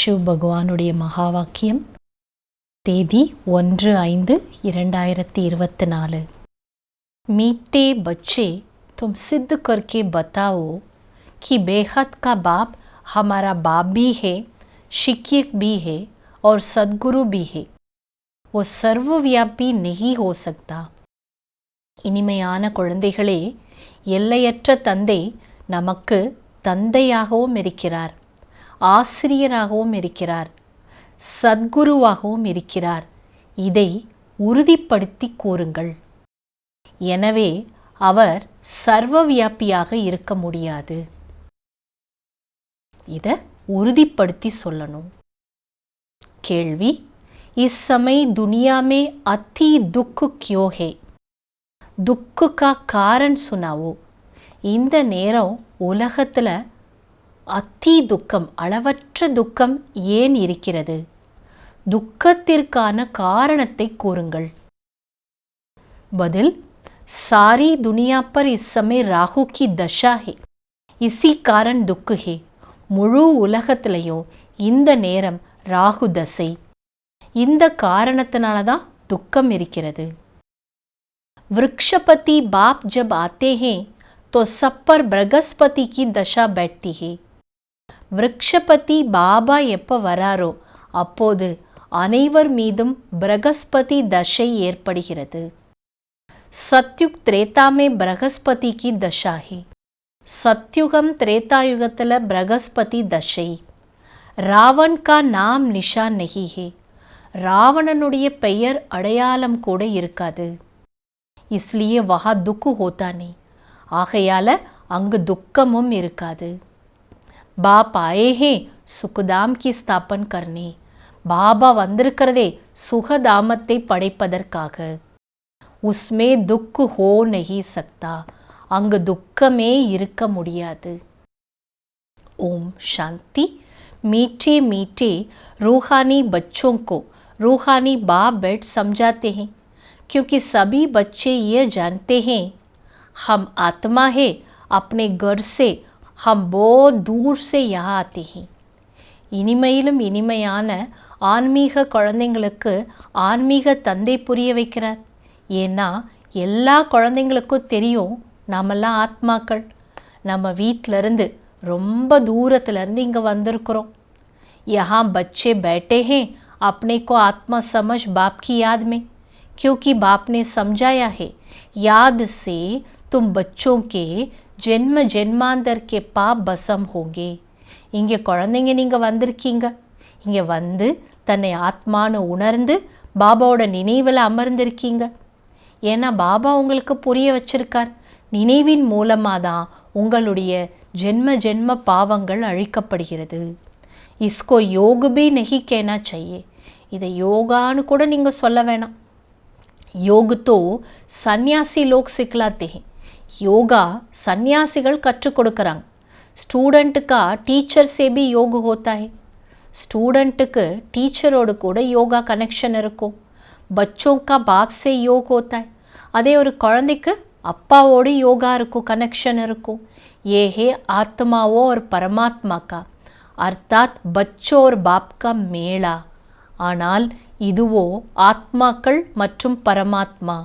சிவ் பகவானுடைய மகா வாக்கியம் தேதி ஒன்று ஐந்து இரண்டாயிரத்தி இருபத்தி நாலு. மீட்டே பச்சே तुम सिद्ध करके बताओ कि बेहद का बाप हमारा बाप भी है शिक्षक भी है और सदगुरु भी है वो சர்வவியாபி நெகி ஹோ சக்தா. இனிமையான குழந்தைகளே எல்லையற்ற தந்தை நமக்கு தந்தையாகவும் இருக்கிறார். ஆசிரியராகவும் இருக்கிறார் சத்குருவாகவும் இருக்கிறார் இதை உறுதிப்படுத்தி கூறுங்கள் எனவே அவர் சர்வவியாபியாக இருக்க முடியாது இதை உறுதிப்படுத்தி சொல்லணும் கேள்வி इस समय दुनिया में अति दुख क्यों है दुख का कारण सुनाओ இந்த நேரம் உலகத்தில் அத்தி துக்கம் அளவற்ற துக்கம் ஏன் இருக்கிறது துக்கத்திற்கான காரணத்தை கூறுங்கள் பதில் सारी दुनिया पर इस समय राहु की दशा है इसी कारण दुख है முழு உலகத்திலையும் இந்த நேரம் ராகு தசை இந்த காரணத்தினால தான் துக்கம் இருக்கிறது वृक्षपति बाप जब आते हैं तो सब पर बृहस्पति की दशा बैठती விரக்ஷபதி பாபா எப்போ வராரோ அப்போது அனைவர் மீதும் பிரகஸ்பதி தசை ஏற்படுகிறது. சத்யுக் திரேதாமே பிரகஸ்பதிக்கு தசாகி. தஷா ஹே சத்யுகம் திரேதாயுகத்தில் பிரகஸ்பதி தசை. ராவன் கா நாம் நிஷா நெஹி ஹே ராவணனுடைய பெயர் அடையாளம் கூட இருக்காது. இஸ்லியே வஹா துக்கு ஹோத்தானே ஆகையால் அங்கு துக்கமும் இருக்காது. பாப் ஆயே ஹே சுகுதாம் கி ஸ்தாபன் கர்னே பாபா வந்திருக்கிறதே சுகதாமத்தை படைப்பதற்காக உஸ்மே துக்கு ஹோ நஹி சக்தா அங்கு துக்கமே இருக்க முடியாது ओम शांति मीठे मीठे रूहानी बच्चों को रूहानी बाप बैठ समझाते हैं क्योंकि सभी बच्चे ये जानते हैं हम आत्मा है अपने घर से हम बहुत दूर से यहाँ आते हैं இனிமையிலும் இனிமையான ஆன்மீக குழந்தைங்களுக்கு ஆன்மீக தந்தை புரிய வைக்கிறார் ஏன்னா எல்லா குழந்தைங்களுக்கும் தெரியும் நாமெல்லாம் ஆத்மாக்கள் நம்ம வீட்டிலருந்து ரொம்ப தூரத்துலேருந்து இங்கே வந்திருக்கிறோம் यहाँ बच्चे बैठे हैं अपने को आत्मा समझ बाप की याद में क्योंकि बाप ने समझाया है याद से तुम बच्चों के ஜென்ம ஜென்மாந்தர் கே பாப் பசம் ஹோங்கே இங்கே குழந்தைங்க நீங்கள் வந்திருக்கீங்க இங்கே வந்து தன்னை ஆத்மான்னு உணர்ந்து பாபாவோட நினைவில் அமர்ந்திருக்கீங்க ஏன்னா பாபா உங்களுக்கு புரிய வச்சிருக்கார் நினைவின் மூலமாக தான் உங்களுடைய ஜென்ம ஜென்ம பாவங்கள் அழிக்கப்படுகிறது இஸ்கோ யோகு பி நெஹி கேனா செய்யே இதை யோகான்னு கூட நீங்கள் சொல்ல வேணாம் योग तो சன்னியாசி லோக் சிக்கலாத்தே யோகா சந்நியாசிகள் கற்றுக் கொடுக்குறாங்க ஸ்டூடெண்ட்டுக்கா டீச்சர் சே பி யோக் ஹோத்தா है ஸ்டூடெண்ட்டுக்கு டீச்சரோடு கூட யோகா கனெக்ஷன் இருக்கும் பச்சோं का बाप से योग होता है அதே ஒரு குழந்தைக்கு அப்பாவோடு யோகா இருக்கும் கனெக்ஷன் இருக்கும் ये है आत्माओं और परमात्मा का अर्थात बच्चों और बाप का मेला ஆனால் இதுவோ ஆத்மாக்கள் மற்றும் பரமாத்மா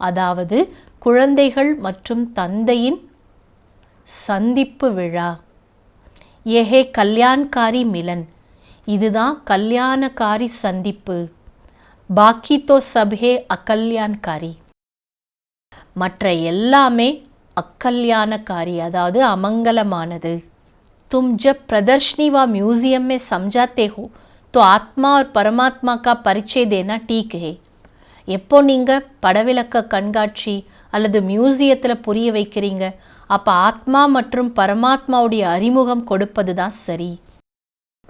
அதாவது குழந்தைகள் மற்றும் தந்தையின் சந்திப்பு விழா ஏஹே கல்யாண்காரி மிலன் இதுதான் கல்யாணக்காரி சந்திப்பு பாக்கி தோ சப்ஹே அகல்யாண்காரி மற்ற எல்லாமே அக்கல்யாணக்காரி அதாவது அமங்கலமானது तुम जब प्रदर्शनी व म्यूजियम में समझाते हो तो आत्मा और परमात्मा का परिचय देना ठीक है எப்போ நீங்கள் படவிளக்க கண்காட்சி அல்லது மியூசியத்தில் புரிய வைக்கிறீங்க அப்போ ஆத்மா மற்றும் பரமாத்மாவுடைய அறிமுகம் கொடுப்பது தான் சரி.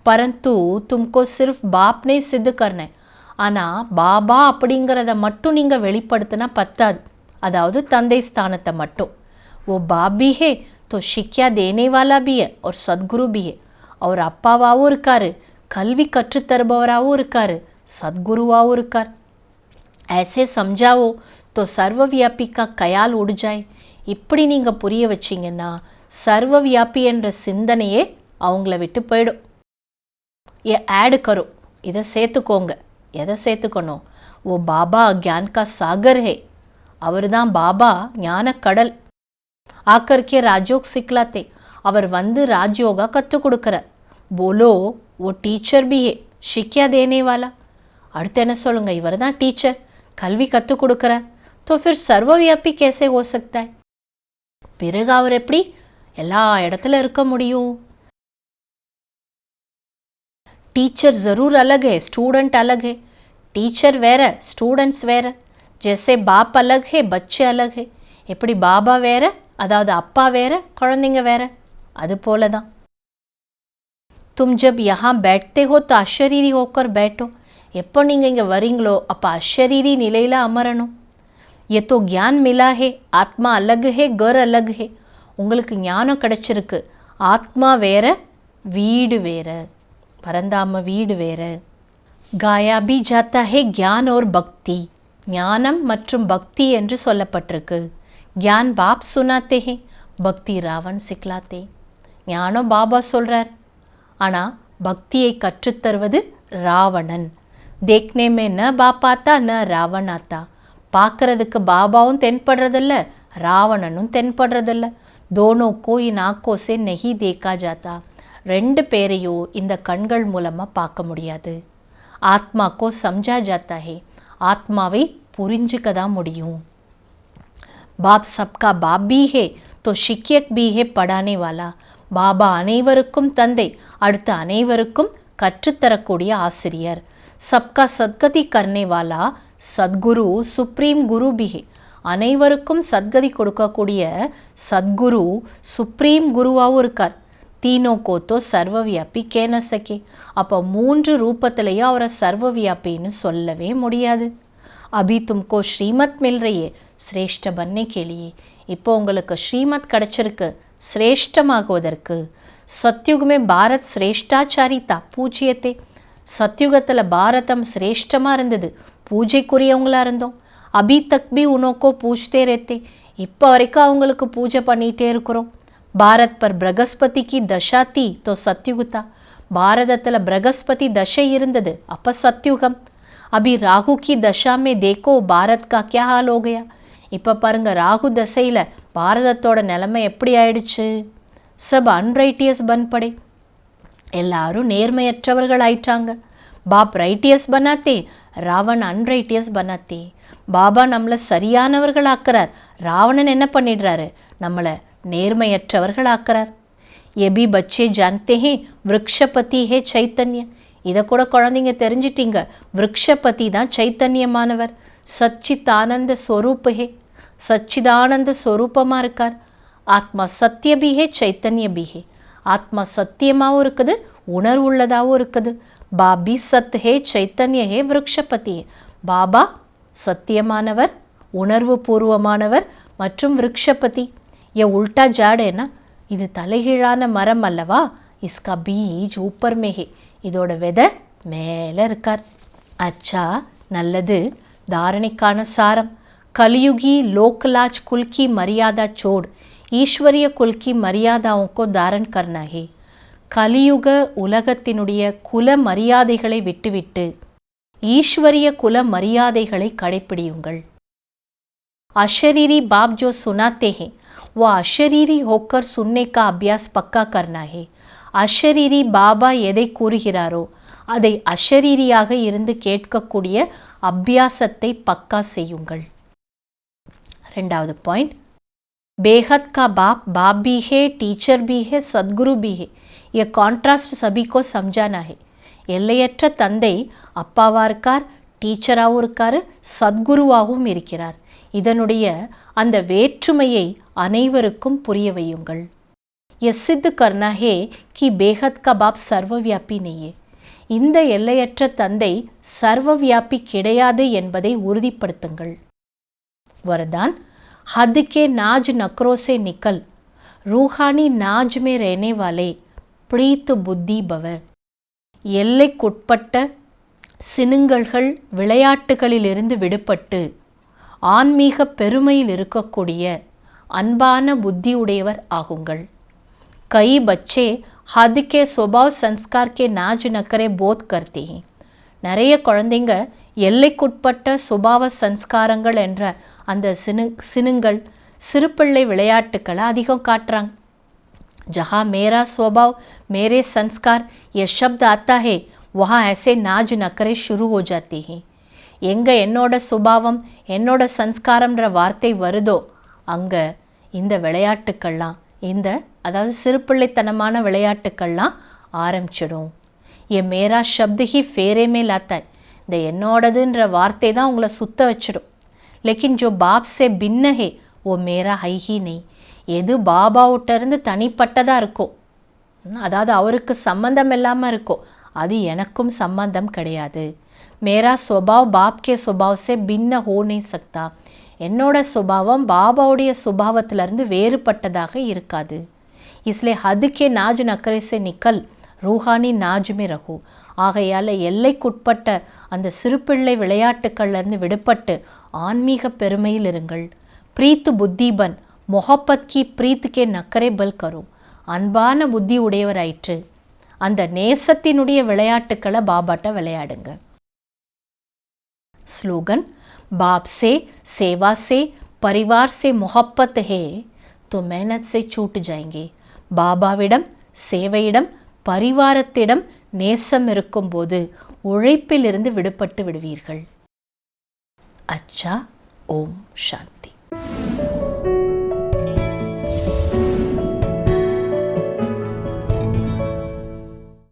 பரந்து தும்கோ சிர்ஃப் பாப்னே சித்து கர்னேன் ஆனால் பாபா அப்படிங்கிறத மட்டும் நீங்கள் வெளிப்படுத்தினா பத்தாது. அதாவது தந்தை ஸ்தானத்தை மட்டும். ஓ பாபி ஹே தோ ஷிக்யா தேனேவாலா பிய ஒரு சத்குரு பிய அவர் அப்பாவாகவும் இருக்கார் கல்வி கற்றுத்தருபவராகவும் இருக்கார் சத்குருவாகவும் இருக்கார். ऐसे समझाओ तो सर्वव्यापी का कयाल उड़ जाए இப்படி நீங்கள் புரிய வச்சிங்கன்னா சர்வவியாபி என்ற சிந்தனையே அவங்கள விட்டு போயிடும் ये ऐड करो இதை சேர்த்துக்கோங்க எதை சேர்த்துக்கணும் ஓ பாபா ज्ञान का सागर है அவர் தான் பாபா ஞானக்கடல் ஆக்கர்க்கே ராஜோக் சிக்லாத்தே அவர் வந்து ராஜயோகா கற்றுக் கொடுக்குறார் போலோ ஓ டீச்சர் பி ஹே ஷிக்யா தேனே வாலா அடுத்து என்ன சொல்லுங்க இவர் தான் டீச்சர் கல்வி கற்றுக் கொடுக்குறார் तो फिर सर्वव्यापी कैसे हो सकता है பிறகு அவர் எப்படி எல்லா இடத்துல இருக்க முடியும் टीचर ज़रूर अलग है स्टूडेंट अलग है टीचर வேற ஸ்டூடெண்ட்ஸ் வேற ஜெஸ்ஸே பாப் அலக் ஹே பச்சே அலக் ஹே எப்படி பாபா வேற அதாவது அப்பா வேற குழந்தைங்க வேற அது போல தான் தும் ஜப் யஹா பேட்டே ஹோ तो அஷரீரி ஹோக்கர் பேட்டோ எப்போ நீங்கள் இங்கே வரீங்களோ அப்போ அஷரீரி நிலையில் அமரணும். எத்தோ கியான் மிலா ஹே ஆத்மா அலகு ஹே கர் அலகுஹே உங்களுக்கு ஞானம் கிடச்சிருக்கு. ஆத்மா வேற வீடு வேற. பரந்தாம வீடு வேற. காயாபி ஜாத்தா ஹே கியான் ஓர் பக்தி. ஞானம் மற்றும் பக்தி என்று சொல்லப்பட்டிருக்கு. கியான் பாப் சுனாத்தே பக்தி ராவன் சிக்லாத்தே. ஞானம் பாபா சொல்கிறார் ஆனால் பக்தியை கற்றுத்தருவது ராவணன். தேக்னே மே ந பாப்பாத்தா ந ராவணாத்தா. பார்க்கறதுக்கு பாபாவும் தென்படுறதில்ல ராவணனும் தென்படுறதில்ல. தோனோக்கோ இன் ஆக்கோசே நெஹி தேக்கா ஜாத்தா. ரெண்டு பேரையோ இந்த கண்கள் மூலமாக பார்க்க முடியாது. ஆத்மாக்கோ சம்ஜா ஜாத்தா ஹே. ஆத்மாவை புரிஞ்சுக்க தான் முடியும். பாப் சப்கா பாப் பி ஹே தோ ஷிக்கியக் பி ஹே படானே வாலா. பாபா அனைவருக்கும் தந்தை அடுத்த அனைவருக்கும் கற்றுத்தரக்கூடிய ஆசிரியர். சப்கா சத்கதி கர்னேவாலா சத்குரு சுப்ரீம் குரு பிஹே. அனைவருக்கும் சத்கதி கொடுக்கக்கூடிய சத்குரு சுப்ரீம் குருவாகவும் இருக்கார். தீனோ கோத்தோ சர்வவியாபி கேனசகே அப்போ மூன்று ரூபத்திலையும் அவரை சர்வவியாபின்னு சொல்லவே முடியாது. அபி தும்கோ ஸ்ரீமத் மில்றையே சிரேஷ்ட பண்ணே கேளியே. இப்போ உங்களுக்கு ஸ்ரீமத் கிடச்சிருக்கு. சிரேஷ்டமாகுவதற்கு சத்யுகமே பாரத் சிரேஷ்டாச்சாரி தா பூஜ்யத்தை. சத்யுகத்தில் பாரதம் சிரேஷ்டமாக இருந்தது. பூஜைக்குரியவங்களாக இருந்தோம். அபி தக் பி உனோக்கோ பூஜ்தே ரேத்தே. இப்போ வரைக்கும் அவங்களுக்கு பூஜை பண்ணிகிட்டே இருக்கிறோம். பாரத் பர் பிரகஸ்பதிக்கு தசா தீ தோ சத்யுகுதா. பாரதத்தில் பிரகஸ்பதி தசை இருந்தது. அப்போ சத்யுகம். அபி ராகு கி தேக்கோ பாரத் கா கியா ஹால் இப்போ பாருங்க ராகு தசையில் பாரதத்தோட நிலைமை எப்படி ஆயிடுச்சு? சப் அன்ரைட்டியஸ் பண்படை எல்லாரும் நேர்மையற்றவர்கள் ஆயிட்டாங்க பாப் ரைட்டியஸ் பனாத்தே ராவன் அன்ரைட்டியஸ் பனாத்தே. பாபா நம்மளை சரியானவர்கள் ஆக்குறார் ராவணன் என்ன பண்ணிடுறாரு? நம்மளை நேர்மையற்றவர்கள் ஆக்குறார் எபி பச்சே ஜான்தே ஹே விரக்ஷபதி ஹே சைத்தன்ய இதை கூட குழந்தைங்க தெரிஞ்சிட்டீங்க. விரக்ஷபதி தான் சைத்தன்யமானவர். சச்சித் ஆனந்த ஸ்வரூப் ஹே சச்சிதானந்த ஸ்வரூபமாக இருக்கார். ஆத்மா சத்திய பிஹே சைத்தன்ய பிஹே ஆத்மா சத்தியமாகவும் இருக்குது உணர்வு உள்ளதாகவும் இருக்குது. பாபி சத் ஹே சைத்தன்ய ஹே விரக்ஷபதி. பாபா சத்தியமானவர் உணர்வு பூர்வமானவர் மற்றும் விரக்ஷபதி. ஏ உல்ட்டா ஜாடேனா? இது தலைகீழான மரம் அல்லவா? இஸ்கா பீஜ் ஊப்பர் மேகே இதோட விதை மேலே இருக்கார். அச்சா நல்லது. தாரணைக்கான சாரம். கலியுகி லோக்கலாஜ் குல்கி மரியாதா சோடு. ஈஸ்வரிய குல்கி மரியாதாவுக்கோ தாரன் கர்னா ஹே கலியுக உலகத்தினுடைய குல மரியாதைகளை விட்டுவிட்டு ஈஸ்வரிய குல மரியாதைகளை கடைப்பிடியுங்கள் अशरीरी बाप जो सुनाते हैं वो अशरीरी होकर सुनने का अभ्यास पक्का करना है அஷரீரி பாபா எதை கூறுகிறாரோ அதை அஷரீரியாக இருந்து கேட்கக்கூடிய அபியாசத்தை பக்கா செய்யுங்கள் ரெண்டாவது பாயிண்ட் बेहद का बाप बाप भी है टीचर भी है सदगुरु भी है यह कॉन्ट्रास्ट सभी को समझाना है எல்லையற்ற தந்தை அப்பாவாக இருக்கார் டீச்சராகவும் இருக்கார் சத்குருவாகவும் இருக்கிறார் இதனுடைய அந்த வேற்றுமையை அனைவருக்கும் புரிய வையுங்கள் ये सिद्ध करना है कि बेहद का बाप सर्वव्यापी नहीं है இந்த எல்லையற்ற தந்தை சர்வவியாபி கிடையாது என்பதை உறுதிப்படுத்துங்கள் वरदान हद के नाज नकरों से निकल रूहानी नाज में रहने वाले प्रीत புத்தி பவ எல்லைக்குட்பட்ட சினுங்கல்கள் விளையாட்டுகளிலிருந்து விடுபட்டு ஆன்மீக பெருமையில் இருக்கக்கூடிய அன்பான புத்தியுடையவர் ஆகுங்கள் கை பச்சே हद के स्वभाव संस्कार के नाज नखरे बोध करती हैं நிறைய குழந்தைங்க எல்லைக்குட்பட்ட சுபாவ சன்ஸ்காரங்கள் என்ற அந்த சினு சினுங்கள் சிறுபிள்ளை விளையாட்டுக்களை அதிகம் காட்டுறாங்க जहाँ मेरा स्वभाव मेरे संस्कार ये शब्द आता है वहाँ ऐसे नाज नखरे शुरू हो जाती हैं எங்கே என்னோட சுபாவம் என்னோட சன்ஸ்காரம்ன்ற வார்த்தை வருதோ அங்கே இந்த விளையாட்டுக்கள்லாம் இந்த அதாவது சிறுபிள்ளைத்தனமான விளையாட்டுக்கள்லாம் ஆரம்பிச்சிடும் என் மேரா சப்து ஹி ஃபேரே மே லாத்தா है. இந்த என்னோடதுன்ற வார்த்தை தான் உங்களை சுத்த வச்சிடும் லேக்கின் ஜோ பாப் சே பின்ன ஹே ஓ மேரா ஹை ஹி நெய் எது பாபாவிட்ட இருந்து தனிப்பட்டதாக இருக்கோ ம், அதாவது அவருக்கு சம்பந்தம் இல்லாமல் இருக்கோ அது எனக்கும் சம்பந்தம் கிடையாது மேரா சுபாவ் பாப் கே சுபாவ் சே பின்ன ஹோ நெய் சக்தா என்னோட சுபாவம் பாபாவுடைய சுபாவத்திலிருந்து வேறுபட்டதாக இருக்காது इसलिए हद के नाज नखरे से निकल ரூஹானி நாஜுமே ரகு ஆகையால் எல்லைக்குட்பட்ட அந்த சிறுபிள்ளை விளையாட்டுக்கள்லேருந்து விடுபட்டு ஆன்மீக பெருமையில் இருங்கள் பிரீத்து புத்திபன் மொஹப்பத் கி பிரீத் கே நக்கரே பல் கரோ அன்பான புத்தி உடையவராயிற்று அந்த நேசத்தினுடைய விளையாட்டுக்களை பாபாட்ட விளையாடுங்க स्लोगन बाप से सेवा से परिवार से मोहब्बत है तो मेहनत से छूट जाएंगे பாபாவிடம் சேவையிடம் பரிவாரத்திடம் நேசம் இருக்கும்போது உழைப்பிலிருந்து விடுபட்டு விடுவீர்கள். அச்சா ஓம் சாந்தி.